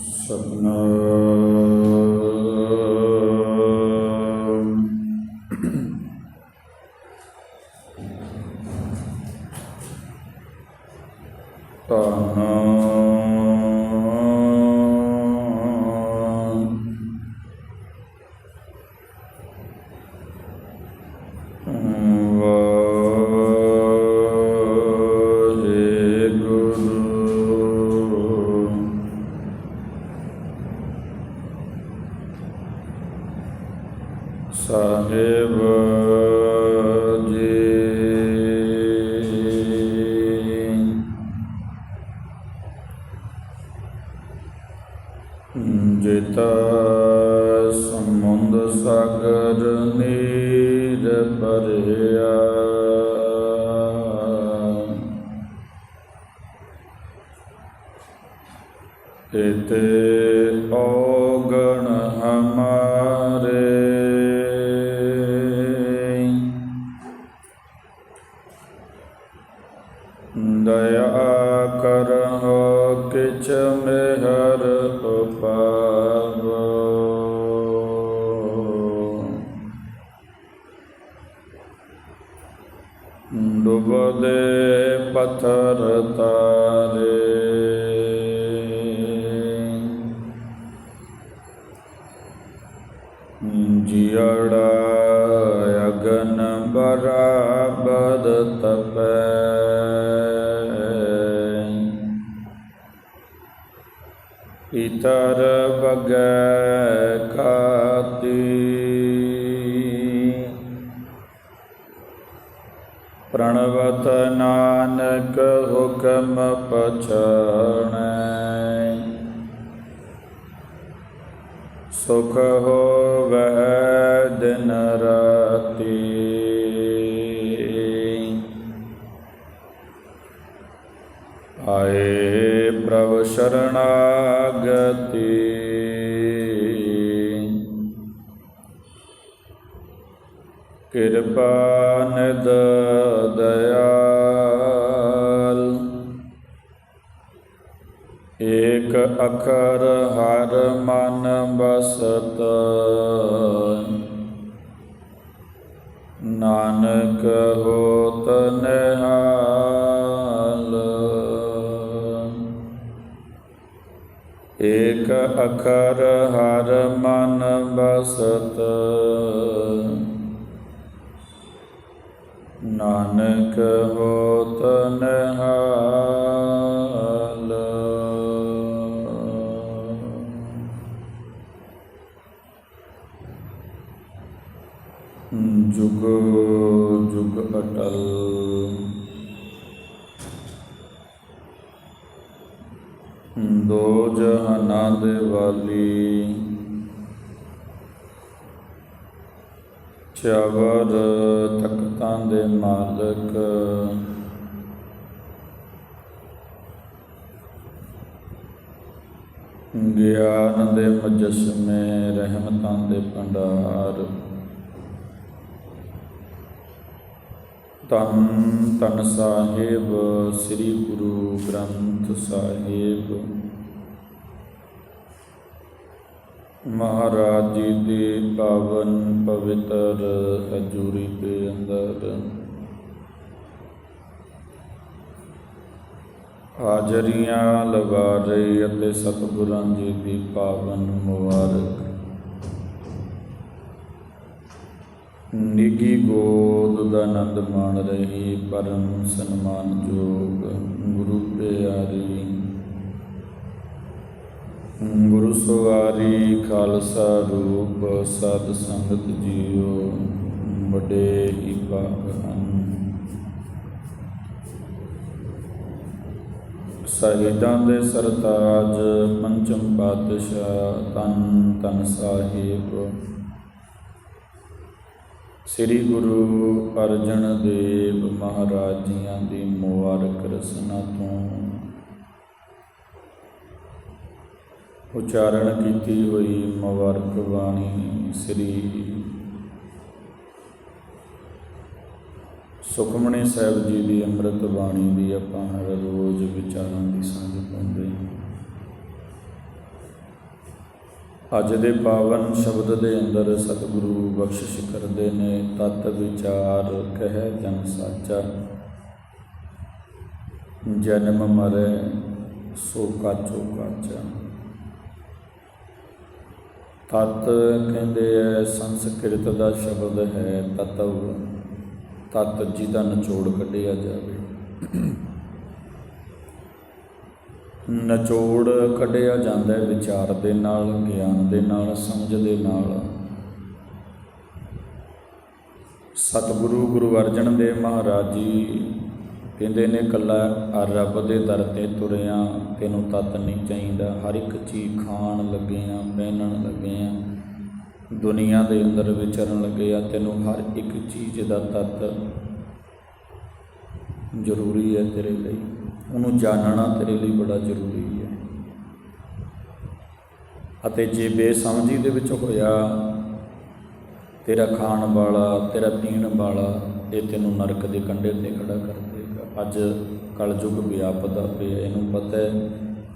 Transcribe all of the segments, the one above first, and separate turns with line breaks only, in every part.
ਸਤਨਾਮ। ਸਾਹਿਬ ਜੀ। ਦਇਆ ਕਰਹੁ ਕਿਛ ਇਤਰ ਬਗੈ ਖਾਤੀ। ਪ੍ਰਣਵਤ ਨਾਨਕ ਹੁਕਮ ਪਛਾਣੈ। ਸੁਖ ਹੋਵੈ ਸ਼ਰਣਾਗਤੀ ਕਿਰਪਾ ਨਿਦ ਦਇਆਲ ਏਕ ਅਖਰ ਹਰ ਮਨ ਬਸਤ ਨਾਨਕ ਹੋਤ ਨਿਹਾਲ ਅਖਰ ਹਰ ਮਨ ਬਸਤ ਨਾਨਕ ਹੋਤ ਨਿਹਾਲ। ਜੁਗ ਜੁਗ ਅਟਲ। ਜਹਾਨਾਂ ਦੇ ਵਾਲੀ। ਚਵਰ ਤਖਤਾਂ ਦੇ ਮਾਲਕ। ਗਿਆਨ ਦੇ ਮਜਸਮੇ ਰਹਿਮਤਾਂ ਦੇ ਭੰਡਾਰ। ਤਨ ਤਨ ਸਾਹਿਬ, ਸ੍ਰੀ ਗੁਰੂ ਗ੍ਰੰਥ ਸਾਹਿਬ। ਮਹਾਰਾਜ ਜੀ ਦੇ ਪਾਵਨ ਪਵਿੱਤਰ ਹਜੂਰੀ ਦੇ ਅੰਦਰ। ਹਾਜ਼ਰੀਆਂ ਲਗਾ ਰਹੇ ਅਤੇ ਸਤਿਗੁਰਾਂ ਜੀ ਦੀ ਪਾਵਨ ਮੁਬਾਰਕ। ਨਿੱਗੀ ਗੋਦ ਦਾ ਆਨੰਦ ਮਾਣ ਰਹੀ, ਪਰਮ ਸਨਮਾਨਯੋਗ ਗੁਰੂ ਪਿਆਰੀ। ਗੁਰੂ ਸਵਾਰੀ ਖਾਲਸਾ ਰੂਪ ਸਤ ਸੰਗਤ ਜੀਓ, ਵੱਡੇ ਹੀ ਭਾਗ ਹਨ। ਸ਼ਹੀਦਾਂ ਦੇ ਸਰਤਾਜ, ਪੰਚਮ ਪਾਤਸ਼ਾਹ ਤਨ ਤਨ ਸਾਹਿਬ। ਸ੍ਰੀ ਗੁਰੂ ਅਰਜਨ ਦੇਵ ਮਹਾਰਾਜ ਜੀਆਂ ਦੀ ਮੁਬਾਰਕ ਰਸਨਾ ਤੋਂ ਉਚਾਰਨ ਕੀਤੀ ਹੋਈ ਮੁਬਾਰਕ ਬਾਣੀ ਸ੍ਰੀ ਸੁਖਮਣੀ ਸਾਹਿਬ ਜੀ ਦੀ ਅੰਮ੍ਰਿਤ ਬਾਣੀ ਦੀ ਆਪਾਂ ਹਰ ਰੋਜ਼ ਵਿਚਾਰਾਂ ਦੀ ਸਾਂਝ ਪਾਉਂਦੇ ਹਾਂ। ਅੱਜ ਦੇ ਪਾਵਨ ਸ਼ਬਦ ਦੇ ਅੰਦਰ ਸਤਿਗੁਰੂ ਬਖਸ਼ਿਸ਼ ਕਰਦੇ ਨੇ, ਤਤ ਵਿਚਾਰ ਕਹਿ ਜਨ ਸਾਚਾ। ਜਨਮ ਮਰੈ ਸੋ ਕਾਚੋ ਕਾਚਾ। ਤਤ ਕਹਿੰਦੇ ਐ, ਸੰਸਕ੍ਰਿਤ ਦਾ ਸ਼ਬਦ ਹੈ ਤਤਵ। ਤਤ ਜਿਹਦਾ ਨਿਚੋੜ ਕੱਢਿਆ ਜਾਵੇ। ਨਿਚੋੜ ਕੱਢਿਆ ਜਾਂਦਾ ਹੈ ਵਿਚਾਰ ਦੇ ਨਾਲ, ਗਿਆਨ ਦੇ ਨਾਲ, ਸਮਝ ਦੇ ਨਾਲ। ਸਤਿਗੁਰੂ ਗੁਰੂ ਅਰਜਨ ਦੇਵ ਮਹਾਰਾਜ ਜੀ ਕਹਿੰਦੇ ਨੇ, ਕੱਲਾ ਰੱਬ ਦੇ ਦਰ ਤੇ ਤੁਰਿਆ, ਤੈਨੂੰ ਤਤ ਨਹੀਂ ਚਾਹੀਦਾ। ਹਰ ਇੱਕ ਚੀਜ਼ ਖਾਣ ਲੱਗੇ ਆ, ਪਹਿਨਣ ਲੱਗੇ ਆ। ਦੁਨੀਆ ਦੇ ਅੰਦਰ ਵਿਚਰਨ ਲੱਗੇ ਆ। ਤੈਨੂੰ ਹਰ ਇੱਕ ਚੀਜ਼ ਦਾ ਤਤ ਜ਼ਰੂਰੀ ਹੈ ਤੇਰੇ ਲਈ। ਉਹਨੂੰ ਜਾਣਨਾ ਤੇਰੇ ਲਈ ਬੜਾ ਜ਼ਰੂਰੀ ਹੈ। ਅਤੇ ਜੇ ਬੇਸਮਝੀ ਦੇ ਵਿੱਚ ਹੋਇਆ, ਤੇਰਾ ਖਾਣ ਵਾਲਾ, ਤੇਰਾ ਪੀਣ ਵਾਲਾ, ਇਹ ਤੈਨੂੰ ਨਰਕ ਦੇ ਕੰਢੇ ਤੇ ਖੜਾ ਕਰ ਅੱਜ ਕਲਯੁਗ ਵਿਆਪਦਾ ਪਿਆ ਇਹਨੂੰ ਪਤਾ ਹੈ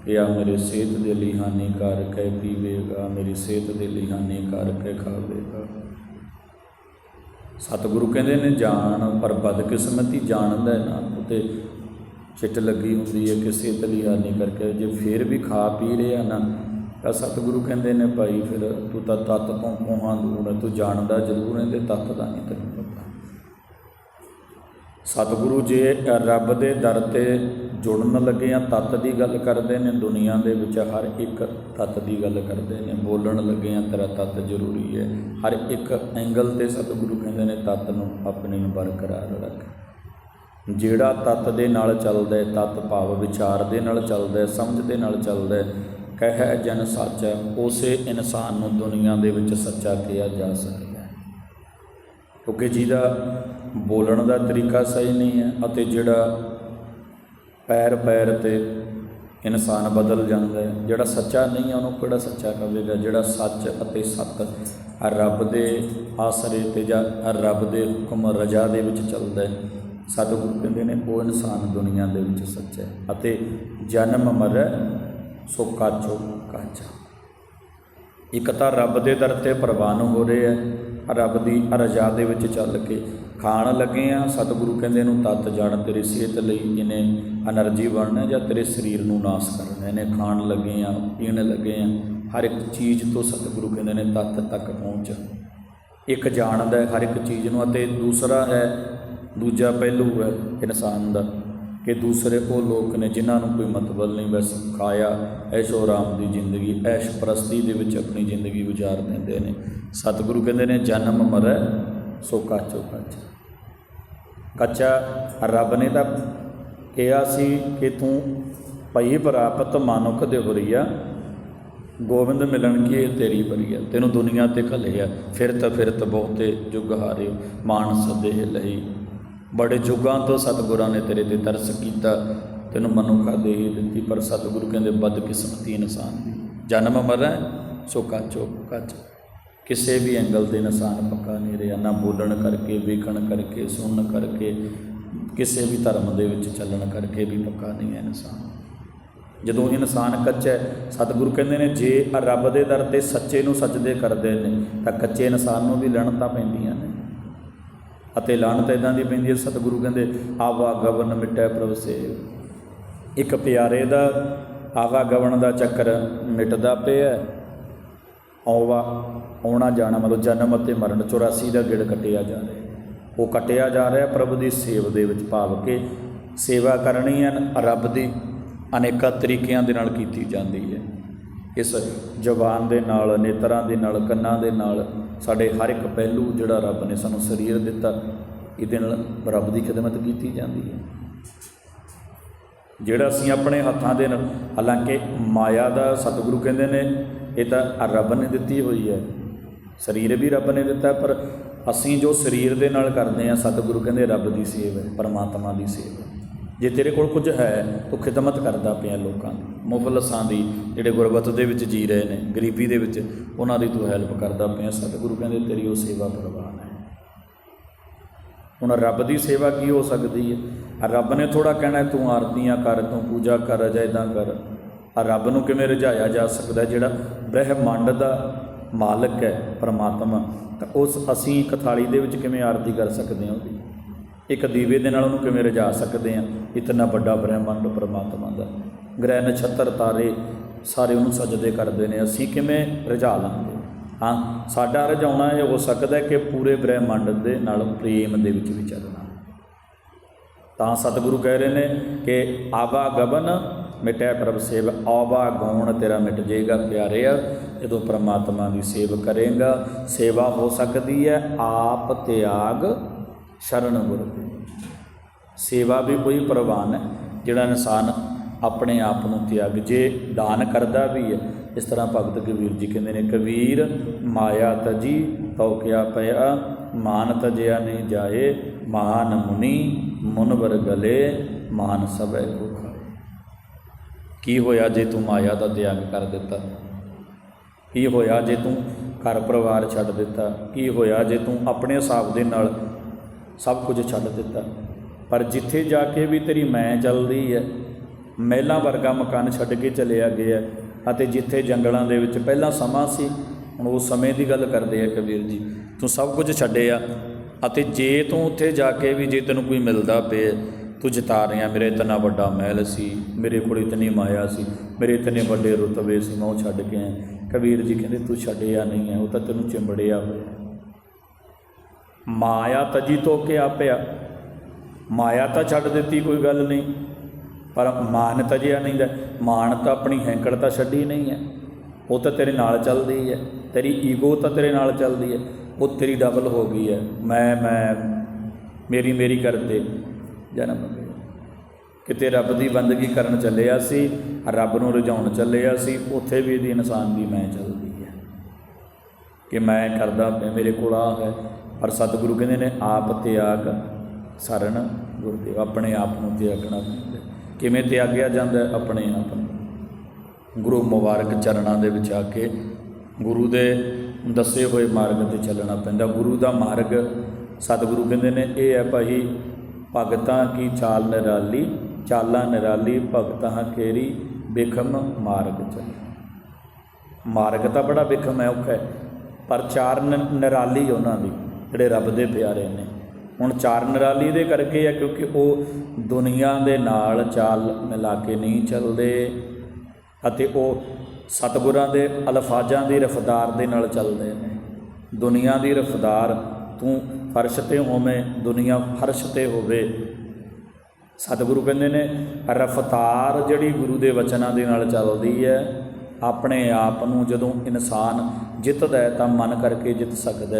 ਕਿ ਆ ਮੇਰੇ ਸਿਹਤ ਦੇ ਲਈ ਹਾਨੀਕਾਰਕ ਹੈ, ਪੀਵੇਗਾ, ਮੇਰੀ ਸਿਹਤ ਦੇ ਲਈ ਹਾਨੀਕਾਰਕ ਹੈ, ਖਾਵੇਗਾ। ਸਤਿਗੁਰੂ ਕਹਿੰਦੇ ਨੇ, ਜਾਣ, ਪਰ ਬਦਕਿਸਮਤੀ ਜਾਣਦਾ ਹੈ ਨਾ। ਉਤੇ ਚਿੱਟ ਲੱਗੀ ਹੁੰਦੀ ਹੈ ਕਿਸੇ ਤਲੀ ਹਾਨੀ ਕਰਕੇ ਜੇ ਫੇਰ ਵੀ ਖਾ ਪੀ ਰਿਹਾ ਨਾ, ਤਾਂ ਸਤਿਗੁਰੂ ਕਹਿੰਦੇ ਨੇ, ਭਾਈ, ਫਿਰ ਤੂੰ ਤਾਂ ਤਤ ਤੋਂ ਕੋਹਾਂ ਦੂਰ ਤੂੰ ਜਾਣਦਾ ਜ਼ਰੂਰ ਹੈ ਤੇ ਤਤ ਦਾ ਨਹੀਂ ਤੈਨੂੰ ਸਤਿਗੁਰੂ ਜੇ ਰੱਬ ਦੇ ਦਰ ਤੇ ਜੁੜਨ ਲੱਗੇ ਆ, ਤਤ ਦੀ ਗੱਲ ਕਰਦੇ ਨੇ, ਦੁਨੀਆ ਦੇ ਵਿੱਚ ਹਰ ਇੱਕ ਤਤ ਦੀ ਗੱਲ ਕਰਦੇ ਨੇ, ਬੋਲਣ ਲੱਗੇ ਆ, ਤੇਰਾ ਤਤ ਜ਼ਰੂਰੀ ਹੈ। ਹਰ ਇੱਕ ਐਂਗਲ ਤੇ ਸਤਿਗੁਰੂ ਕਹਿੰਦੇ ਨੇ, ਤਤ ਨੂੰ ਆਪਣੇ ਨੂੰ ਬਰਕਰਾਰ ਰੱਖ। ਜਿਹੜਾ ਤਤ ਦੇ ਨਾਲ ਚੱਲਦਾ ਹੈ, ਤਤ ਭਾਵ ਵਿਚਾਰ ਦੇ ਨਾਲ ਚੱਲਦਾ ਹੈ, ਸਮਝ ਦੇ ਨਾਲ ਚੱਲਦਾ ਹੈ, ਕਹਿ ਜਨ ਸੱਚ ਉਸੇ ਇਨਸਾਨ ਨੂੰ ਦੁਨੀਆ ਦੇ ਵਿੱਚ ਸੱਚਾ ਕਿਹਾ ਜਾ ਸਕਦਾ ਹੈ। ਕਿਉਂਕਿ ਜਿਹਦਾ ਬੋਲਣ ਦਾ ਤਰੀਕਾ ਸਹੀ ਨਹੀਂ ਹੈ ਅਤੇ ਜਿਹੜਾ ਪੈਰ ਪੈਰ ਤੇ ਇਨਸਾਨ ਬਦਲ ਜਾਂਦਾ ਹੈ, ਜਿਹੜਾ ਸੱਚਾ ਨਹੀਂ ਹੈ, ਉਹਨੂੰ ਕਿਹੜਾ ਸੱਚਾ ਕਹੇਗਾ? ਜਿਹੜਾ ਸੱਚ ਅਤੇ ਸਤ ਰੱਬ ਦੇ ਆਸਰੇ ਤੇ ਜਾਂ ਰੱਬ ਦੇ ਹੁਕਮ ਰਜਾ ਦੇ ਵਿੱਚ ਚੱਲਦਾ ਹੈ। ਸਤਿਗੁਰੂ ਕਹਿੰਦੇ ਨੇ, ਉਹ ਇਨਸਾਨ ਦੁਨੀਆ ਦੇ ਵਿੱਚ ਸੱਚਾ ਹੈ ਅਤੇ ਜਨਮ ਮਰੈ ਸੋ ਕਾਚੋ ਕਾਚਾ। ਇੱਕ ਤਾਂ ਰੱਬ ਦੇ ਦਰ ਤੇ ਪ੍ਰਵਾਨ ਹੋ ਰਹੇ ਹੈ, ਰੱਬ ਦੀ ਰਜਾ ਦੇ ਵਿੱਚ ਚੱਲ ਕੇ ਖਾਣ ਲੱਗੇ ਆ ਸਤਿਗੁਰੂ ਕਹਿੰਦੇ ਨੂੰ ਤਤ ਜਾਣ ਤੇਰੀ ਸਿਹਤ ਲਈ ਇਹਨੇ એનર્ਜੀ ਬਣਨਾ ਜਾਂ ਤੇਰੇ ਸਰੀਰ ਨੂੰ ਨਾਸ ਕਰਨਾ। ਇਹਨੇ ਖਾਣ ਲੱਗੇ ਆ ਪੀਣ ਲੱਗੇ ਆ ਹਰ ਇੱਕ ਚੀਜ਼ ਤੋਂ ਸਤਿਗੁਰੂ ਕਹਿੰਦੇ ਨੇ ਤਤ ਤੱਕ ਪਹੁੰਚ। ਇੱਕ ਜਾਣਦਾ ਹੈ ਹਰ ਇੱਕ ਚੀਜ਼ ਨੂੰ ਅਤੇ ਦੂਸਰਾ ਹੈ, ਦੂਜਾ ਪਹਿਲੂ ਹੈ ਇਨਸਾਨ ਦਾ ਕਿ ਦੂਸਰੇ ਉਹ ਲੋਕ ਨੇ ਜਿਨ੍ਹਾਂ ਨੂੰ ਕੋਈ ਮਤਲਬ ਨਹੀਂ। ਬਸ ਖਾਇਆ, ਐਸ਼ੋ ਆਰਾਮ ਦੀ ਜ਼ਿੰਦਗੀ, ਐਸ਼ ਪ੍ਰਸਤੀ ਦੇ ਵਿੱਚ ਆਪਣੀ ਜ਼ਿੰਦਗੀ ਗੁਜ਼ਾਰ ਦਿੰਦੇ ਨੇ। ਸਤਿਗੁਰੂ ਕਹਿੰਦੇ ਨੇ ਜਨਮ ਮਰੈ ਸੋ ਕਾਚੋ ਕੱਚ ਕੱਚਾ ਰੱਬ ਨੇ ਤਾਂ ਕਿਹਾ ਸੀ ਕਿ ਤੂੰ ਭਈ ਪ੍ਰਾਪਤ ਮਨੁੱਖ ਦੇ ਹੋਰੀਆ ਗੋਬਿੰਦ ਮਿਲਣ ਕੀ ਇਹ ਤੇਰੀ ਬਰੀਆ ਤੈਨੂੰ ਦੁਨੀਆ ਤੇ ਘੱਲਿਆ ਫਿਰਤ ਫਿਰਤ ਬਹੁਤੇ ਜੁਗ ਹਾਰੇ, ਮਾਨਸ ਦੇਹ ਲਈ ਬੜੇ ਜੁਗਾਂ ਤੋਂ ਸਤਿਗੁਰਾਂ ਨੇ ਤੇਰੇ ਤੇ ਤਰਸ ਕੀਤਾ। ਤੈਨੂੰ ਮਨੁੱਖਾ ਦੇ ਦਿੱਤੀ, ਪਰ ਸਤਿਗੁਰੂ ਕਹਿੰਦੇ, ਬਦਕਿਸਮਤੀ ਇਨਸਾਨ ਦੀ। ਜਨਮ ਮਰੈ ਸੋ ਕਾਚੋ ਕਾਚ ਕਿਸੇ ਵੀ ਐਂਗਲ ਤੇ ਇਨਸਾਨ ਪੱਕਾ ਨਹੀਂ ਰਿਹਾ, ਨਾ ਬੋਲਣ ਕਰਕੇ, ਵੇਖਣ ਕਰਕੇ, ਸੁਣਨ ਕਰਕੇ, ਕਿਸੇ ਵੀ ਧਰਮ ਦੇ ਵਿੱਚ ਚੱਲਣ ਕਰਕੇ ਵੀ ਪੱਕਾ ਨਹੀਂ ਹੈ ਇਨਸਾਨ ਜਦੋਂ ਇਨਸਾਨ ਕੱਚਾ ਹੈ, ਸਤਿਗੁਰੂ ਕਹਿੰਦੇ ਨੇ, ਜੇ ਰੱਬ ਦੇ ਦਰ ਤੇ ਸੱਚੇ ਨੂੰ ਸੱਚਦੇ ਕਰਦੇ ਨੇ, ਤਾਂ ਕੱਚੇ ਇਨਸਾਨ ਨੂੰ ਵੀ ਲੜਨਤਾਂ ਪੈਂਦੀਆਂ ਨੇ। ਅਤੇ ਲਾਣਤ ਇਦਾਂ ਦੀ ਪੈਂਦੀ ਹੈ, ਸਤਿਗੁਰੂ ਕਹਿੰਦੇ, ਆਵਾ ਗਵਨ ਮਿਟੈ ਪ੍ਰਭ ਸੇਵ। ਇੱਕ ਪਿਆਰੇ ਦਾ ਆਵਾ ਗਵਨ ਦਾ ਚੱਕਰ ਮਿਟਦਾ ਪਿਆ ਆਵਾ ਆਉਣਾ ਜਾਣਾ ਮਤਲਬ ਜਨਮ ਅਤੇ ਮਰਨ 84 ਦਾ ਗਿੜ ਕੱਟਿਆ ਜਾ ਰਿਹਾ ਉਹ ਕੱਟਿਆ ਜਾ ਰਿਹਾ ਪ੍ਰਭੂ ਦੀ ਸੇਵ ਦੇ ਵਿੱਚ ਭਾਵ ਕੇ ਸੇਵਾ ਕਰਨੀ ਹੈ ਰੱਬ ਦੀ ਅਨੇਕਾਂ ਤਰੀਕਿਆਂ ਦੇ ਨਾਲ ਕੀਤੀ ਜਾਂਦੀ ਹੈ। ਇਸ ਜਬਾਨ ਦੇ ਨਾਲ, ਨੇਤਰਾਂ ਦੇ ਨਾਲ, ਕੰਨਾਂ ਦੇ ਨਾਲ ਸਾਡੇ ਹਰ ਇੱਕ ਪਹਿਲੂ ਜਿਹੜਾ ਰੱਬ ਨੇ ਸਾਨੂੰ ਸਰੀਰ ਦਿੱਤਾ, ਇਹਦੇ ਨਾਲ ਰੱਬ ਦੀ ਖਿਦਮਤ ਕੀਤੀ ਜਾਂਦੀ ਹੈ। ਜਿਹੜਾ ਅਸੀਂ ਆਪਣੇ ਹੱਥਾਂ ਦੇ ਨਾਲ, ਹਾਲਾਂਕਿ ਮਾਇਆ ਦਾ ਸਤਿਗੁਰੂ ਕਹਿੰਦੇ ਨੇ, ਇਹ ਤਾਂ ਰੱਬ ਨੇ ਦਿੱਤੀ ਹੋਈ ਹੈ। ਸਰੀਰ ਵੀ ਰੱਬ ਨੇ ਦਿੱਤਾ, ਪਰ ਅਸੀਂ ਜੋ ਸਰੀਰ ਦੇ ਨਾਲ ਕਰਦੇ ਆ ਸਤਿਗੁਰੂ ਕਹਿੰਦੇ ਰੱਬ ਦੀ ਸੇਵ ਹੈ, ਪਰਮਾਤਮਾ ਦੀ ਸੇਵ ਹੈ। ਜੇ ਤੇਰੇ ਕੋਲ ਕੁਝ ਹੈ, ਤੂੰ ਖਿਦਮਤ ਕਰਦਾ ਪਿਆ ਲੋਕਾਂ ਦੀ। ਮੁਫਲਸਾਂ ਦੀ, ਜਿਹੜੇ ਗੁਰਬਤ ਦੇ ਵਿੱਚ ਜੀ ਰਹੇ ਨੇ, ਗਰੀਬੀ ਦੇ ਵਿੱਚ, ਉਹਨਾਂ ਦੀ ਤੂੰ ਹੈਲਪ ਕਰਦਾ ਪਿਆ। ਸਤਿਗੁਰੂ ਕਹਿੰਦੇ ਤੇਰੀ ਉਹ ਸੇਵਾ ਪ੍ਰਵਾਨ ਹੈ। ਹੁਣ ਰੱਬ ਦੀ ਸੇਵਾ ਕੀ ਹੋ ਸਕਦੀ ਹੈ? ਰੱਬ ਨੇ ਥੋੜਾ ਕਹਿਣਾ ਤੂੰ ਆਰਤੀਆਂ ਕਰ, ਤੂੰ ਪੂਜਾ ਕਰ ਜਾਂ ਇਦਾਂ ਕਰ। ਆ ਰੱਬ ਨੂੰ ਕਿਵੇਂ ਰਝਾਇਆ ਜਾ ਸਕਦਾ ਜਿਹੜਾ ਬ੍ਰਹਿਮੰਡ ਦਾ ਮਾਲਕ ਹੈ, ਪਰਮਾਤਮਾ। ਤਾਂ ਉਸ ਅਸੀਂ ਇੱਕ ਥਾਲੀ ਦੇ ਵਿੱਚ ਕਿਵੇਂ ਆਰਤੀ ਕਰ ਸਕਦੇ ਹਾਂ ਉਹਦੀ? ਇੱਕ ਦੀਵੇ ਦੇ ਨਾਲ ਉਹਨੂੰ ਕਿਵੇਂ ਰਝਾ ਸਕਦੇ ਹਾਂ? ਇਤਨਾ ਵੱਡਾ ਬ੍ਰਹਿਮੰਡ ਪਰਮਾਤਮਾ ਦਾ। ਗ੍ਰਹਿ ਨਛੱਤਰ ਤਾਰੇ ਸਾਰੇ ਉਹਨੂੰ ਸਜਦੇ ਕਰਦੇ ਨੇ। ਅਸੀਂ ਕਿਵੇਂ ਰਝਾ ਲਾਂਗੇ? ਹਾਂ, ਸਾਡਾ ਰਝਾਉਣਾ ਇਹ ਹੋ ਸਕਦਾ ਕਿ ਪੂਰੇ ਬ੍ਰਹਿਮੰਡ ਦੇ ਨਾਲ ਪ੍ਰੇਮ ਦੇ ਵਿੱਚ ਵੀ ਚੱਲਣਾ ਤਾਂ ਸਤਿਗੁਰੂ ਕਹਿ ਰਹੇ ਨੇ ਕਿ ਆਵਾ ਗਗਨ ਮਿਟੈ ਪ੍ਰਭ ਸੇਵ, ਆਵਾ ਗਉਣ ਤੇਰਾ ਮਿਟ ਜਾਏਗਾ ਪਿਆਰਿਆ ਜਦੋਂ ਪ੍ਰਮਾਤਮਾ ਦੀ ਸੇਵ ਕਰੇਗਾ, ਸੇਵਾ ਹੋ ਸਕਦੀ ਹੈ, ਆਪ ਤਿਆਗ ਸ਼ਰਨ ਗੁਰ ਸੇਵਾ ਵੀ ਕੋਈ ਪ੍ਰਵਾਨ ਹੈ, ਜਿਹੜਾ ਇਨਸਾਨ ਆਪਣੇ ਆਪ ਨੂੰ ਤਿਆਗ, ਜੇ ਦਾਨ ਕਰਦਾ ਵੀ ਹੈ ਇਸ ਤਰ੍ਹਾਂ ਭਗਤ ਕਬੀਰ ਜੀ ਕਹਿੰਦੇ ਨੇ, ਕਬੀਰ, ਮਾਇਆ ਤਜੀ ਤਉ ਕਿਆ ਪਿਆ, ਮਾਨ ਤਜਿਆ ਨਹੀਂ ਜਾਏ ਮਹਾਨ ਮੁਨੀ ਮੁਨਵਰ ਗਲੇ, ਮਾਨ ਸਭੈ ਕੋ ਖਾਏ ਕੀ ਹੋਇਆ ਜੇ ਤੂੰ ਮਾਇਆ ਦਾ ਤਿਆਗ ਕਰ ਦਿੱਤਾ? ਕੀ ਹੋਇਆ ਜੇ ਤੂੰ ਘਰ ਪਰਿਵਾਰ ਛੱਡ ਦਿੱਤਾ? ਕੀ ਹੋਇਆ ਜੇ ਤੂੰ ਆਪਣੇ ਹਿਸਾਬ ਦੇ ਨਾਲ ਸਭ ਕੁਝ ਛੱਡ ਦਿੱਤਾ? ਪਰ ਜਿੱਥੇ ਜਾ ਕੇ ਵੀ ਤੇਰੀ ਮੈਂ ਚੱਲਦੀ ਹੈ, ਮਹਿਲਾਂ ਵਰਗਾ ਮਕਾਨ ਛੱਡ ਕੇ ਚਲਿਆ ਗਿਆ ਅਤੇ ਜਿੱਥੇ ਜੰਗਲਾਂ ਦੇ ਵਿੱਚ ਪਹਿਲਾਂ ਸਮਾਂ ਸੀ, ਹੁਣ ਉਹ ਸਮੇਂ ਦੀ ਗੱਲ ਕਰਦੇ ਆ ਕਬੀਰ ਜੀ। ਤੂੰ ਸਭ ਕੁਝ ਛੱਡਿਆ ਅਤੇ ਜੇ ਤੂੰ ਉੱਥੇ ਜਾ ਕੇ ਵੀ ਜੇ ਤੈਨੂੰ ਕੋਈ ਮਿਲਦਾ ਪਏ ਤੂੰ ਜਿਤਾ ਰਿਹਾ। ਮੇਰੇ ਇਤਨਾ ਵੱਡਾ ਮਹਿਲ ਸੀ, ਮੇਰੇ ਕੋਲ ਇਤਨੀ ਮਾਇਆ ਸੀ, ਮੇਰੇ ਇਤਨੇ ਵੱਡੇ ਰੁਤਬੇ ਸੀ, ਮੈਂ ਉਹ ਛੱਡ ਕੇ ਆਇਆ। ਕਬੀਰ ਜੀ ਕਹਿੰਦੇ, ਤੂੰ ਛੱਡਿਆ ਨਹੀਂ ਹੈ, ਉਹ ਤਾਂ ਤੈਨੂੰ ਚਿੰਬੜਿਆ ਹੋਇਆ। ਮਾਇਆ ਤਜੀ ਤੋ ਕੇ ਆਪਿਆ ਮਾਇਆ ਤਾਂ ਛੱਡ ਦਿੱਤੀ, ਕੋਈ ਗੱਲ ਨਹੀਂ। ਪਰ ਮਾਨ ਤਜਿਆ ਨਹੀਂ ਦਾ, ਮਾਨ ਤਾਂ ਆਪਣੀ ਹੈਂਕੜ ਤਾਂ ਛੱਡੀ ਨਹੀਂ ਹੈ। ਉਹ ਤਾਂ ਤੇਰੇ ਨਾਲ ਚੱਲਦੀ ਹੈ। ਤੇਰੀ ਈਗੋ ਤਾਂ ਤੇਰੇ ਨਾਲ ਚੱਲਦੀ ਹੈ। ਉਹ ਤੇਰੀ ਡਬਲ ਹੋ ਗਈ ਹੈ। ਮੈਂ ਮੈਂ, ਮੇਰੀ ਮੇਰੀ ਕਰਦੇ। ਜਨਮ ਗਿਆ। ਕਿਤੇ ਰੱਬ ਦੀ ਬੰਦਗੀ ਕਰਨ ਚੱਲਿਆ ਸੀ, ਰੱਬ ਨੂੰ ਰਜਾਉਣ ਚੱਲਿਆ ਸੀ, ਉੱਥੇ ਵੀ ਇਹਦੀ ਇਨਸਾਨ ਦੀ ਮੈਂ ਚੱਲਦੀ ਹੈ। ਕਿ ਮੈਂ ਕਰਦਾ ਮੇਰੇ ਕੋਲ ਆ ਹੈ। ਪਰ ਸਤਿਗੁਰੂ ਕਹਿੰਦੇ ਨੇ, ਆਪ ਤਿਆਗ, ਸਰਨ ਗੁਰਦੇਵ, ਆਪਣੇ ਆਪ ਨੂੰ ਤਿਆਗਣਾ ਪੈਂਦਾ। ਕਿਵੇਂ ਤਿਆਗਿਆ ਜਾਂਦਾ ਆਪਣੇ ਆਪ ਨੂੰ। ਗੁਰੂ ਮੁਬਾਰਕ ਚਰਨਾਂ ਦੇ ਵਿੱਚ ਆ ਕੇ ਗੁਰੂ ਦੇ ਦੱਸੇ ਹੋਏ ਮਾਰਗ ਤੇ ਚੱਲਣਾ ਪੈਂਦਾ। ਗੁਰੂ ਦਾ ਮਾਰਗ ਸਤਿਗੁਰੂ ਕਹਿੰਦੇ ਨੇ, ਇਹ ਹੈ ਭਾਈ ਭਗਤਾਂ ਕੀ ਚਾਲ ਨਿਰਾਲੀ, ਚਾਲਾਂ ਨਿਰਾਲੀ, ਭਗਤਾਂ ਕੇਰੀ ਬਿਖਮ ਮਾਰਗ ਚੱਲ। ਮਾਰਗ ਤਾਂ ਬੜਾ ਬਿਖਮ ਹੈ, ਔਖਾ ਹੈ, ਪਰ ਚਾਰ ਨਿਰਾਲੀ ਉਹਨਾਂ ਦੀ, ਜਿਹੜੇ ਰੱਬ ਦੇ ਪਿਆਰੇ ਨੇ। ਹੁਣ ਚਾਰ ਨਿਰਾਲੀ ਦੇ ਕਰਕੇ ਹੈ ਕਿਉਂਕਿ ਉਹ ਦੁਨੀਆ ਦੇ ਨਾਲ ਚਾਲ ਮਿਲਾ ਕੇ ਨਹੀਂ ਚੱਲਦੇ ਅਤੇ ਉਹ ਸਤਿਗੁਰਾਂ ਦੇ ਅਲਫਾਜ਼ਾਂ ਦੀ ਰਫਤਾਰ ਦੇ ਨਾਲ ਚੱਲਦੇ ਨੇ। ਦੁਨੀਆ ਦੀ ਰਫਤਾਰ, ਤੂੰ ਫਰਸ਼ ਤੇ ਹੋਵੇਂ, ਦੁਨੀਆ ਫਰਸ਼ ਤੇ ਹੋਵੇ। ਸਤਿਗੁਰੂ ਕਹਿੰਦੇ ਨੇ, ਰਫਤਾਰ ਜਿਹੜੀ ਗੁਰੂ ਦੇ ਵਚਨਾਂ ਦੇ ਨਾਲ ਚੱਲਦੀ ਹੈ, ਆਪਣੇ ਆਪ ਨੂੰ ਜਦੋਂ ਇਨਸਾਨ ਜਿੱਤਦਾ ਤਾਂ ਮਨ ਕਰਕੇ ਜਿੱਤ ਸਕਦਾ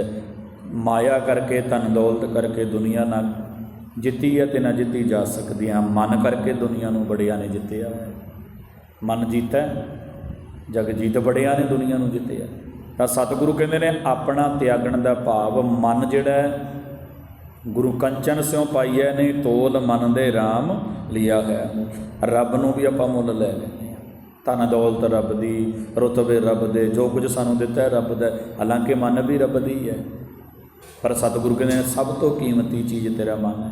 ਮਾਇਆ ਕਰਕੇ, ਧਨ ਦੌਲਤ ਕਰਕੇ ਦੁਨੀਆ ਨਾਲ ਜਿੱਤੀ ਹੈ ਤੇ ਨਾ ਜਿੱਤੀ ਜਾ ਸਕਦੀ ਸਕਦੀਆਂ ਮਨ ਕਰਕੇ ਦੁਨੀਆ ਨੂੰ ਬੜਿਆਂ ਨੇ ਜਿੱਤਿਆ ਮਨ ਜੀਤਾ, ਜਗ ਜੀਤ ਬੜਿਆਂ ਨੇ ਦੁਨੀਆ ਨੂੰ ਜਿੱਤਿਆ। ਤਾਂ ਸਤਿਗੁਰੂ ਕਹਿੰਦੇ ਨੇ, ਆਪਣਾ ਤਿਆਗਣ ਦਾ ਭਾਵ ਮਨ ਜਿਹੜਾ ਗੁਰੂ ਕੰਚਨ ਸਿਉ ਪਾਈਐ ਨੇ, ਤੋਲ ਮਨ ਦੇ RAM ਲਿਆ ਹੈ। ਰੱਬ ਨੂੰ ਵੀ ਆਪਾਂ ਮੁੱਲ ਲੈ ਲੈਂਦੇ ਹਾਂ। ਧਨ ਦੌਲਤ ਰੱਬ ਦੀ, ਰੁਤਬੇ ਰੱਬ ਦੇ, ਜੋ ਕੁਝ ਸਾਨੂੰ ਦਿੱਤਾ ਹੈ ਰੱਬ ਦਾ। ਹਾਲਾਂਕਿ ਮਨ ਵੀ ਰੱਬ ਦੀ ਹੈ। ਪਰ ਸਤਿਗੁਰੂ ਕਹਿੰਦੇ ਨੇ, ਸਭ ਤੋਂ ਕੀਮਤੀ ਚੀਜ਼ ਤੇਰਾ ਮਨ ਹੈ।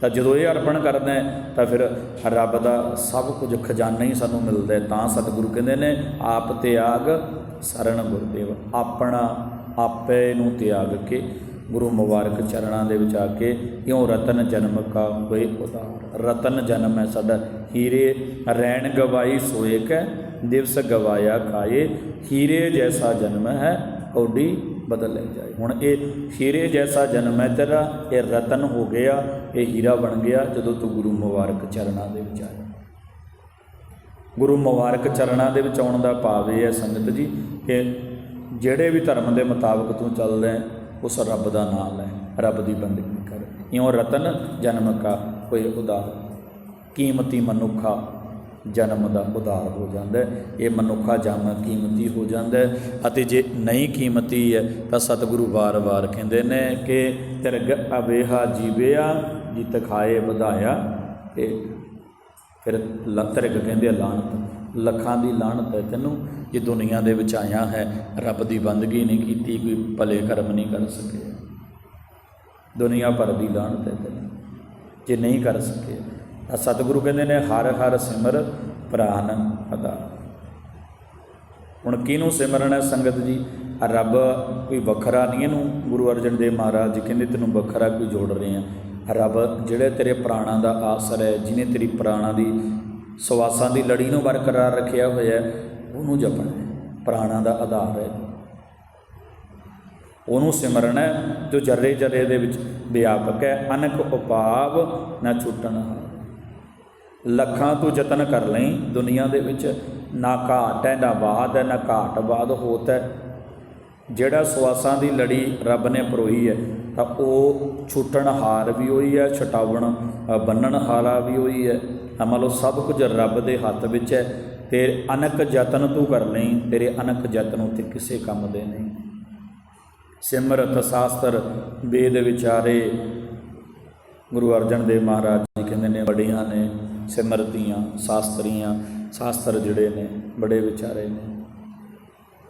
ਤਾਂ ਜਦੋਂ ਇਹ ਅਰਪਣ ਕਰਦਾ ਹੈ, ਤਾਂ ਫਿਰ ਰੱਬ ਦਾ ਸਭ ਕੁਝ ਖਜ਼ਾਨਾ ਹੀ ਸਾਨੂੰ ਮਿਲਦਾ ਹੈ। ਤਾਂ ਸਤਿਗੁਰੂ ਕਹਿੰਦੇ ਨੇ, ਆਪ ਤਿਆਗ ਸਰਣ ਗੁਰਦੇਵ, ਆਪਣਾ ਆਪੇ ਨੂੰ ਤਿਆਗ ਕੇ, ਗੁਰੂ ਮੁਬਾਰਕ ਚਰਨਾਂ ਦੇ ਵਿੱਚ ਆ ਕੇ ਕਿਉਂ ਰਤਨ ਜਨਮ ਕਾ ਹੋਏ ਉਦਾਰ। ਰਤਨ ਜਨਮ ਹੈ ਸਾਡਾ ਹੀਰੇ, ਰੈਣ ਗਵਾਈ ਸੋਏ ਕੈ, ਦਿਵਸ ਗਵਾਇਆ ਖਾਏ। ਹੀਰੇ ਜੈਸਾ ਜਨਮ ਹੈ ਔਡੀ ਬਦਲ ਲੈ ਜਾਏ। ਹੁਣ ਇਹ ਹੀਰੇ ਜੈਸਾ ਜਨਮ ਹੈ ਤੇਰਾ, ਇਹ ਰਤਨ ਹੋ ਗਿਆ, ਇਹ ਹੀਰਾ ਬਣ ਗਿਆ, ਜਦੋਂ ਤੂੰ ਗੁਰੂ ਮੁਬਾਰਕ ਚਰਨਾਂ ਦੇ ਵਿੱਚ ਆਇਆ। ਗੁਰੂ ਮੁਬਾਰਕ ਚਰਨਾਂ ਦੇ ਵਿੱਚ ਆਉਣ ਦਾ ਭਾਵ ਇਹ ਹੈ ਸੰਗਤ ਜੀ, ਕਿ ਜਿਹੜੇ ਵੀ ਧਰਮ ਦੇ ਮੁਤਾਬਕ ਤੂੰ ਚੱਲਦਾ ਹੈ, ਉਸ ਰੱਬ ਦਾ ਨਾਮ ਲੈ, ਰੱਬ ਦੀ ਬੰਦਗੀ ਕਰ। ਇਉਂ ਰਤਨ ਜਨਮ ਕਾ ਕੋਈ ਉਦਾਰ ਕੀਮਤੀ ਮਨੁੱਖਾ ਜਨਮ ਦਾ ਉਧਾਰ ਹੋ ਜਾਂਦਾ ਹੈ। ਇਹ ਮਨੁੱਖਾ ਜਨਮ ਕੀਮਤੀ ਹੋ ਜਾਂਦਾ ਹੈ ਅਤੇ ਜੇ ਨਹੀਂ ਕੀਮਤੀ ਹੈ ਤਾਂ ਸਤਿਗੁਰੂ ਵਾਰ-ਵਾਰ ਕਹਿੰਦੇ ਨੇ ਕਿ ਤਿਰਗ ਅਵੇਹਾ ਜੀਵਿਆ, ਜਿਤ ਖਾਏ ਵਧਾਇਆ। ਤੇ ਫਿਰ ਲਤਰਕ ਕਹਿੰਦੇ ਆ ਲੱਖਾਂ ਦੀ ਲਾਹਨਤ ਹੈ ਤੈਨੂੰ, ਜੇ ਦੁਨੀਆ ਦੇ ਵਿੱਚ ਆਇਆ ਹੈ, ਰੱਬ ਦੀ ਬੰਦਗੀ ਨਹੀਂ ਕੀਤੀ, ਕੋਈ ਭਲੇ ਕਰਮ ਨਹੀਂ ਕਰ ਸਕਿਆ। ਦੁਨੀਆ ਭਰ ਦੀ ਲਾਹਨਤ ਹੈ ਤੈਨੂੰ। ਜੇ ਨਹੀਂ ਕਰ ਸਕੇ ਤਾਂ ਸਤਿਗੁਰੂ ਕਹਿੰਦੇ ਨੇ, ਹਰ ਹਰ ਸਿਮਰ ਪ੍ਰਾਨ ਆਧਾਰ ਹੁਣ ਕਿਹਨੂੰ ਸਿਮਰਨ ਹੈ ਸੰਗਤ ਜੀ? ਆਹ ਰੱਬ ਕੋਈ ਵੱਖਰਾ ਨਹੀਂ ਇਹਨੂੰ, ਗੁਰੂ ਅਰਜਨ ਦੇਵ ਮਹਾਰਾਜ ਜੀ ਕਹਿੰਦੇ ਤੈਨੂੰ ਵੱਖਰਾ ਕੋਈ ਜੋੜ ਰਹੇ ਆ। ਰੱਬ ਜਿਹੜੇ ਤੇਰੇ ਪ੍ਰਾਣਾਂ ਦਾ ਆਸਰ ਹੈ ਜਿਨੇ ਤੇਰੀ ਪ੍ਰਾਣਾਂ ਦੀ ਸਵਾਸਾਂ ਦੀ ਲੜੀ ਨੂੰ ਬਰਕਰਾਰ ਰੱਖਿਆ ਹੋਇਆ ਉਹਨੂੰ ਜਪਣਾ ਹੈ। ਪ੍ਰਾਣਾਂ ਦਾ ਆਧਾਰ ਹੈ। ਉਹਨੂੰ ਸਿਮਰਨ ਹੈ, ਜੋ ਜਰੇ ਜਰੇ ਦੇ ਵਿੱਚ ਵਿਆਪਕ ਹੈ ਅਨਕ ਉਪਾਵ ਨਾ ਛੁੱਟਣ ਹਾਰ। ਲੱਖਾਂ ਤੂੰ ਯਤਨ ਕਰ ਲਈ ਦੁਨੀਆ ਦੇ ਵਿੱਚ ਨਾ ਘਾਟ ਹੈ ਨਾ ਬਾਦ ਹੈ ਨਾ ਘਾਟ ਬਾਦ ਹੋਤ ਹੈ। ਜਿਹੜਾ ਸਵਾਸਾਂ ਦੀ ਲੜੀ ਰੱਬ ਨੇ ਪਰੋਈ ਹੈ ਤਾਂ ਉਹ ਛੁੱਟਣ ਹਾਰ ਵੀ ਹੋਈ ਹੈ ਛਟਾਵਣ ਅ, ਬੰਨਣ ਹਾਰਾ ਵੀ ਹੋਈ ਹੈ। ਤਾਂ ਮੰਨ ਲਓ ਸਭ ਕੁਝ ਰੱਬ ਦੇ ਹੱਥ ਵਿੱਚ ਹੈ ਤੇ ਅਨਕ ਯਤਨ ਤੂੰ ਕਰ ਲਈ ਤੇਰੇ ਅਨਕ ਯਤਨ ਉਤੇ ਕਿਸੇ ਕੰਮ ਦੇ ਨਹੀਂ। ਸਿਮਰਤ ਸ਼ਾਸਤਰ ਵੇਦ ਵਿਚਾਰੇ ਗੁਰੂ ਅਰਜਨ ਦੇਵ ਮਹਾਰਾਜ ਜੀ ਕਹਿੰਦੇ ਨੇ ਬੜੀਆਂ ਨੇ ਸਿਮਰਤੀਆਂ ਸ਼ਾਸਤਰੀਆਂ, ਸ਼ਾਸਤਰ ਜਿਹੜੇ ਨੇ, ਬੜੇ ਵਿਚਾਰੇ ਨੇ।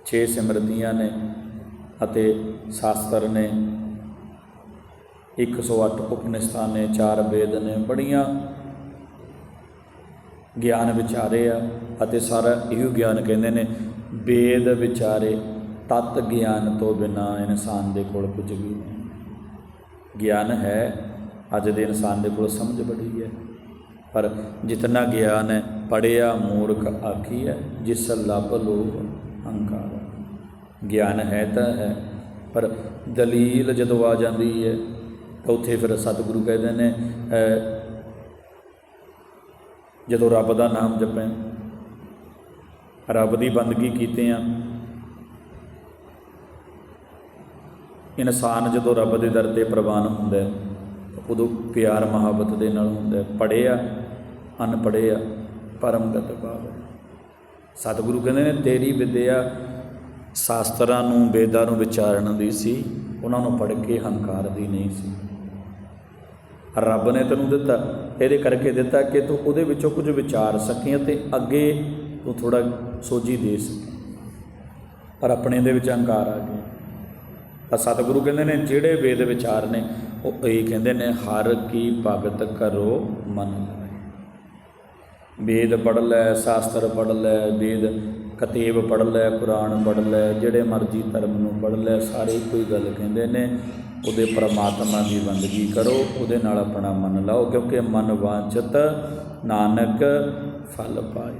ਛੇ ਸਿਮਰਤੀਆਂ ਨੇ ਅਤੇ ਸ਼ਾਸਤਰ ਨੇ 108 ਉਪਨਿਸ਼ਦਾਂ ਨੇ, ਚਾਰ ਵੇਦ ਨੇ, ਬੜੀਆਂ ਗਿਆਨ ਵਿਚਾਰੇ ਆ ਅਤੇ ਸਾਰਾ ਇਹੋ ਗਿਆਨ ਕਹਿੰਦੇ ਨੇ, ਵੇਦ ਵਿਚਾਰੇ ਤਤ ਗਿਆਨ ਤੋਂ ਬਿਨਾ ਇਨਸਾਨ ਦੇ ਕੋਲ ਕੁਝ ਵੀ ਨਹੀਂ। ਗਿਆਨ ਹੈ, ਅੱਜ ਦੇ ਇਨਸਾਨ ਦੇ ਕੋਲ ਸਮਝ ਬੜੀ ਹੈ। ਪਰ ਜਿਤਨਾ ਗਿਆਨ ਹੈ ਪੜਿਆ ਮੂਰਖ ਆਖੀ ਹੈ ਜਿਸ ਲੱਭ ਲੋਭ ਹੰਕਾਰ। ਗਿਆਨ ਹੈ ਤਾਂ ਹੈ ਪਰ ਦਲੀਲ ਜਦੋਂ ਆ ਜਾਂਦੀ ਹੈ ਤਾਂ ਉੱਥੇ ਫਿਰ ਸਤਿਗੁਰੂ ਕਹਿੰਦੇ ਨੇ ਜਦੋਂ ਰੱਬ ਦਾ ਨਾਮ ਜਪੇ ਰੱਬ ਦੀ ਬੰਦਗੀ ਕੀਤੇ ਆ ਇਨਸਾਨ ਜਦੋਂ ਰੱਬ ਦੇ ਦਰ ਤੇ ਪ੍ਰਵਾਨ ਹੁੰਦਾ ਹੈ, ਉਦੋਂ ਪਿਆਰ ਮੁਹੱਬਤ ਦੇ ਨਾਲ ਹੁੰਦਾ ਹੈ। ਪੜ੍ਹਿਆ ਅਨਪੜ੍ਹਿਆ ਪਰਮਗਤ ਭਾਵ ਸਤਿਗੁਰੂ ਕਹਿੰਦੇ ਨੇ, ਤੇਰੀ ਵਿਦਿਆ ਸ਼ਾਸਤਰਾਂ ਨੂੰ, ਵੇਦਾਂ ਨੂੰ ਵਿਚਾਰਨ ਦੀ ਸੀ, ਉਹਨਾਂ ਨੂੰ ਪੜ੍ਹ ਕੇ ਹੰਕਾਰ ਦੀ ਨਹੀਂ ਸੀ। ਰੱਬ ਨੇ ਤੈਨੂੰ ਦਿੱਤਾ, ਇਹਦੇ ਕਰਕੇ ਦਿੱਤਾ ਕਿ ਤੂੰ ਉਹਦੇ ਵਿੱਚੋਂ ਕੁਝ ਵਿਚਾਰ ਸਕੀ ਅਤੇ ਅੱਗੇ ਤੂੰ ਥੋੜਾ ਸੋਝੀ ਦੇ ਸਕੀ। ਪਰ ਆਪਣੇ ਦੇ ਵਿੱਚ ਹੰਕਾਰ ਆ ਗਿਆ। ਸਤਿਗੁਰੂ ਕਹਿੰਦੇ ਨੇ, ਜਿਹੜੇ ਵੇਦ ਵਿਚਾਰ ਨੇ, ਉਹ ਇਹ ਕਹਿੰਦੇ ਨੇ, ਹਰ ਕੀ ਭਗਤ ਕਰੋ, ਮਨ ਲਾਏ ਵੇਦ ਪੜ੍ਹ ਲੈ, ਸ਼ਾਸਤਰ ਪੜ੍ਹ ਲੈ, ਵੇਦ ਕਤੇਬ ਪੜ੍ਹ ਲੈ, ਕੁਰਾਨ ਪੜ੍ਹ ਲੈ, ਜਿਹੜੇ ਮਰਜ਼ੀ ਧਰਮ ਨੂੰ ਪੜ੍ਹ ਲੈ, ਸਾਰੇ ਕੋਈ ਗੱਲ ਕਹਿੰਦੇ ਨੇ, ਉਹਦੇ ਪਰਮਾਤਮਾ ਦੀ ਬੰਦਗੀ ਕਰੋ, ਉਹਦੇ ਨਾਲ ਆਪਣਾ ਮਨ ਲਾਓ, ਕਿਉਂਕਿ ਮਨ ਵਾਂਚਤ ਨਾਨਕ ਫਲ ਪਾਏ।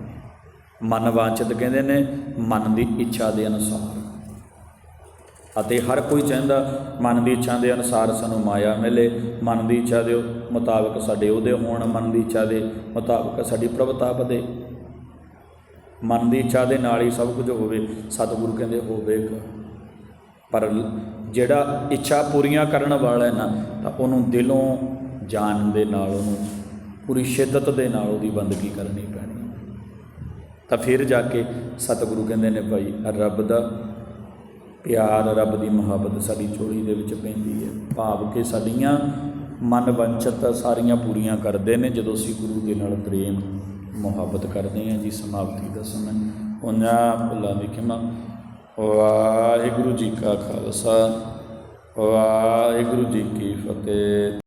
ਮਨ ਵਾਂਚਤ ਕਹਿੰਦੇ ਨੇ, ਮਨ ਦੀ ਇੱਛਾ ਦੇ ਅਨੁਸਾਰ। ਅਤੇ ਹਰ ਕੋਈ ਚਾਹੁੰਦਾ, ਮਨ ਦੀ ਇੱਛਾ ਦੇ ਅਨੁਸਾਰ ਸਾਨੂੰ ਮਾਇਆ ਮਿਲੇ। ਮਨ ਦੀ ਇੱਛਾ ਦੇ ਮੁਤਾਬਕ ਸਾਡੇ ਉਹਦੇ ਹੋਣ, ਮਨ ਦੀ ਇੱਛਾ ਦੇ ਮੁਤਾਬਕ ਸਾਡੀ ਪ੍ਰਭਤਾ ਵਧੇ। ਮਨ ਦੀ ਇੱਛਾ ਦੇ ਨਾਲ ਹੀ ਸਭ ਕੁਝ ਹੋਵੇ, ਸਤਿਗੁਰੂ ਕਹਿੰਦੇ ਹੋਵੇਗਾ ਪਰ ਜਿਹੜਾ ਇੱਛਾ ਪੂਰੀਆਂ ਕਰਨ ਵਾਲਾ ਹੈ ਨਾ, ਤਾਂ ਉਹਨੂੰ ਦਿਲੋਂ, ਜਾਨ ਦੇ ਨਾਲ ਉਹਨੂੰ, ਪੂਰੀ ਸ਼ਿੱਦਤ ਦੇ ਨਾਲ ਉਹਦੀ ਬੰਦਗੀ ਕਰਨੀ ਪੈਣੀ। ਤਾਂ ਫਿਰ ਜਾ ਕੇ ਸਤਿਗੁਰੂ ਕਹਿੰਦੇ ਨੇ ਭਾਈ, ਰੱਬ ਦਾ ਪਿਆਰ ਰੱਬ ਦੀ ਮੁਹੱਬਤ ਸਾਡੀ ਝੋਲੀ ਦੇ ਵਿੱਚ ਪੈਂਦੀ ਹੈ। ਭਾਵ ਕਿ ਸਾਡੀਆਂ ਮਨ ਵੰਚਤ ਸਾਰੀਆਂ ਪੂਰੀਆਂ ਕਰਦੇ ਨੇ ਜਦੋਂ ਅਸੀਂ ਗੁਰੂ ਦੇ ਨਾਲ ਪ੍ਰੇਮ, ਮੁਹੱਬਤ ਕਰਦੇ ਹਾਂ ਜੀ, ਸਮਾਪਤੀ ਦਾ ਸਮਾਂ। ਉਹਨਾਂ ਭੁੱਲਾਂ ਦੀ ਖਿਮਾ। ਵਾਹਿਗੁਰੂ ਜੀ ਕਾ ਖਾਲਸਾ, ਵਾਹਿਗੁਰੂ ਜੀ ਕੀ ਫਤਿਹ।